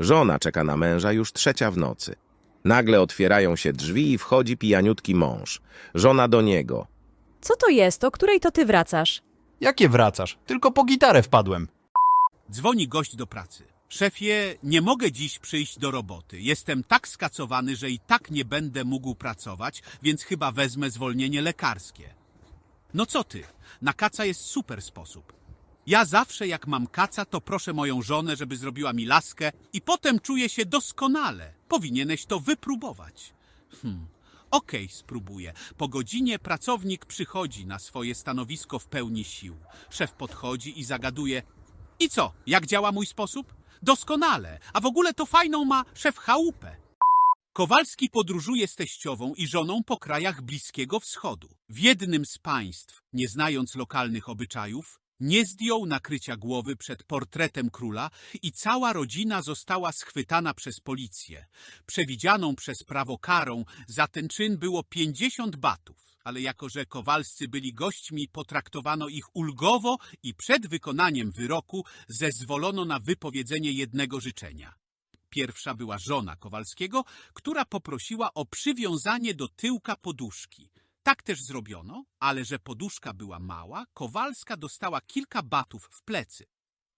Żona czeka na męża już trzecia w nocy. Nagle otwierają się drzwi i wchodzi pijaniutki mąż. Żona do niego. Co to jest? O której to ty wracasz? Jakie wracasz? Tylko po gitarę wpadłem. Dzwoni gość do pracy. Szefie, nie mogę dziś przyjść do roboty. Jestem tak skacowany, że i tak nie będę mógł pracować, więc chyba wezmę zwolnienie lekarskie. No co ty? Na kaca jest super sposób. Ja zawsze jak mam kaca, to proszę moją żonę, żeby zrobiła mi laskę i potem czuję się doskonale. Powinieneś to wypróbować. Hmm. Okej, spróbuję. Po godzinie pracownik przychodzi na swoje stanowisko w pełni sił. Szef podchodzi i zagaduje: i co, jak działa mój sposób? Doskonale, a w ogóle to fajną ma szef chałupę. Kowalski podróżuje z teściową i żoną po krajach Bliskiego Wschodu. W jednym z państw, nie znając lokalnych obyczajów, nie zdjął nakrycia głowy przed portretem króla i cała rodzina została schwytana przez policję. Przewidzianą przez prawo karą za ten czyn było 50 batów ale jako że Kowalscy byli gośćmi, potraktowano ich ulgowo i przed wykonaniem wyroku zezwolono na wypowiedzenie jednego życzenia. Pierwsza była żona Kowalskiego, która poprosiła o przywiązanie do tyłka poduszki. Tak też zrobiono, ale że poduszka była mała, Kowalska dostała kilka batów w plecy.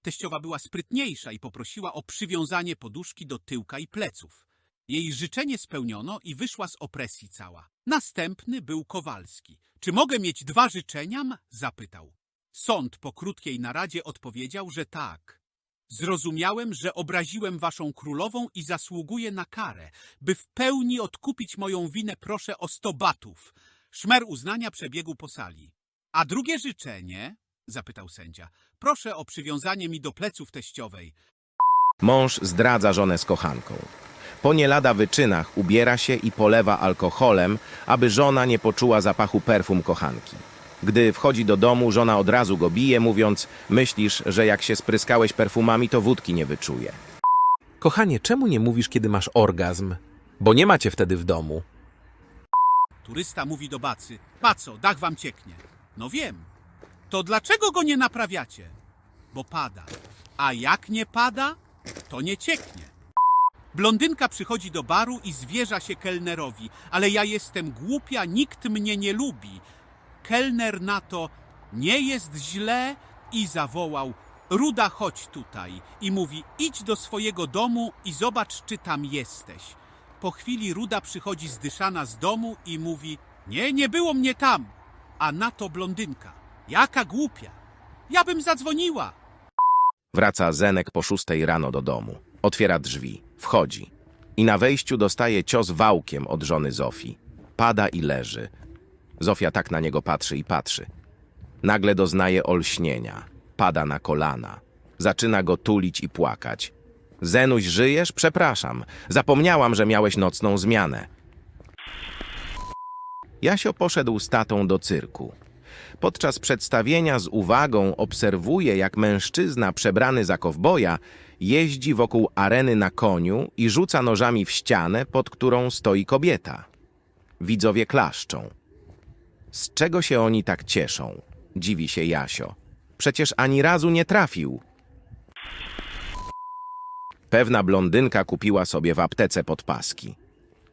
Teściowa była sprytniejsza i poprosiła o przywiązanie poduszki do tyłka i pleców. Jej życzenie spełniono i wyszła z opresji cała. Następny był Kowalski. Czy mogę mieć dwa życzenia? zapytał. Sąd po krótkiej naradzie odpowiedział, że tak. Zrozumiałem, że obraziłem waszą królową i zasługuję na karę. By w pełni odkupić moją winę, proszę o sto batów. Szmer uznania przebiegł po sali. A drugie życzenie? zapytał sędzia. Proszę o przywiązanie mi do pleców teściowej. Mąż zdradza żonę z kochanką. Po nie lada wyczynach ubiera się i polewa alkoholem, aby żona nie poczuła zapachu perfum kochanki. Gdy wchodzi do domu, żona od razu go bije, mówiąc: Myślisz, że jak się spryskałeś perfumami, to wódki nie wyczuje. Kochanie, czemu nie mówisz, kiedy masz orgazm? Bo nie macie wtedy w domu. Turysta mówi do Bacy. Baco, dach wam cieknie. No wiem. To dlaczego go nie naprawiacie? Bo pada. A jak nie pada, to nie cieknie. Blondynka przychodzi do baru i zwierza się kelnerowi. Ale ja jestem głupia, nikt mnie nie lubi. Kelner na to nie jest źle i zawołał Ruda, chodź tutaj. I mówi, idź do swojego domu i zobacz, czy tam jesteś. Po chwili Ruda przychodzi zdyszana z domu i mówi, nie, nie było mnie tam. A na to blondynka, jaka głupia. Ja bym zadzwoniła. Wraca Zenek po szóstej rano do domu. Otwiera drzwi, wchodzi. I na wejściu dostaje cios wałkiem od żony Zofii. Pada i leży. Zofia tak na niego patrzy i patrzy. Nagle doznaje olśnienia. Pada na kolana. Zaczyna go tulić i płakać. Zenuś, żyjesz? Przepraszam. Zapomniałam, że miałeś nocną zmianę. Jasio poszedł z tatą do cyrku. Podczas przedstawienia z uwagą obserwuje, jak mężczyzna przebrany za kowboja jeździ wokół areny na koniu i rzuca nożami w ścianę, pod którą stoi kobieta. Widzowie klaszczą. Z czego się oni tak cieszą? Dziwi się Jasio. Przecież ani razu nie trafił. Pewna blondynka kupiła sobie w aptece podpaski.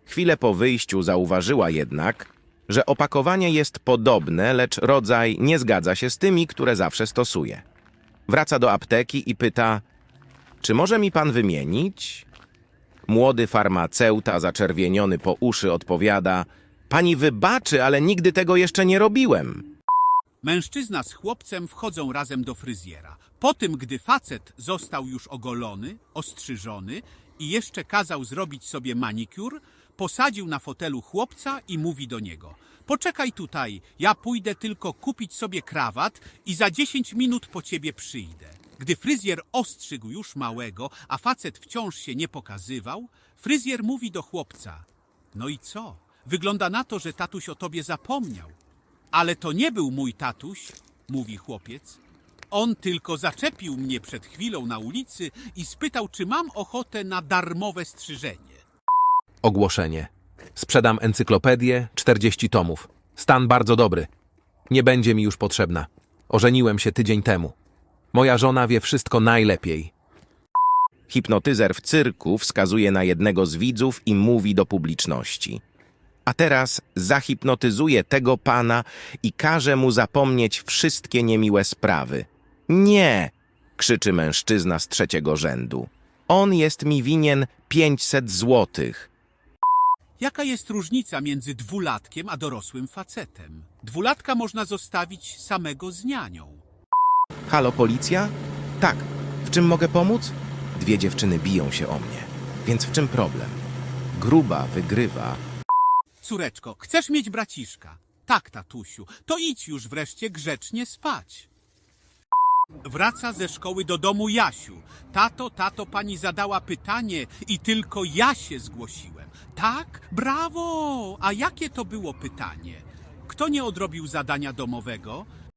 Chwilę po wyjściu zauważyła jednak, że opakowanie jest podobne, lecz rodzaj nie zgadza się z tymi, które zawsze stosuje. Wraca do apteki i pyta: Czy może mi pan wymienić? Młody farmaceuta, zaczerwieniony po uszy, odpowiada: Pani wybaczy, ale nigdy tego jeszcze nie robiłem. Mężczyzna z chłopcem wchodzą razem do fryzjera. Po tym, gdy facet został już ogolony, ostrzyżony i jeszcze kazał zrobić sobie manikur, posadził na fotelu chłopca i mówi do niego: Poczekaj tutaj, ja pójdę tylko kupić sobie krawat i za 10 minut po ciebie przyjdę. Gdy fryzjer ostrzygł już małego, a facet wciąż się nie pokazywał, fryzjer mówi do chłopca: No i co? Wygląda na to, że tatuś o tobie zapomniał. Ale to nie był mój tatuś, mówi chłopiec. On tylko zaczepił mnie przed chwilą na ulicy i spytał, czy mam ochotę na darmowe strzyżenie. Ogłoszenie. Sprzedam encyklopedię, 40 tomów. Stan bardzo dobry. Nie będzie mi już potrzebna. Ożeniłem się tydzień temu. Moja żona wie wszystko najlepiej. Hipnotyzer w cyrku wskazuje na jednego z widzów i mówi do publiczności. A teraz zahipnotyzuje tego pana i każe mu zapomnieć wszystkie niemiłe sprawy. Nie! krzyczy mężczyzna z trzeciego rzędu. On jest mi winien 500 złotych. Jaka jest różnica między dwulatkiem a dorosłym facetem? Dwulatka można zostawić samego z nianią. Halo, policja? Tak. W czym mogę pomóc? Dwie dziewczyny biją się o mnie. Więc w czym problem? Gruba wygrywa. Córeczko, chcesz mieć braciszka? Tak, tatusiu. To idź już wreszcie grzecznie spać. Wraca ze szkoły do domu Jasiu. Tato, tato, pani zadała pytanie i tylko ja się zgłosiłem. Tak? Brawo! A jakie to było pytanie? Kto nie odrobił zadania domowego?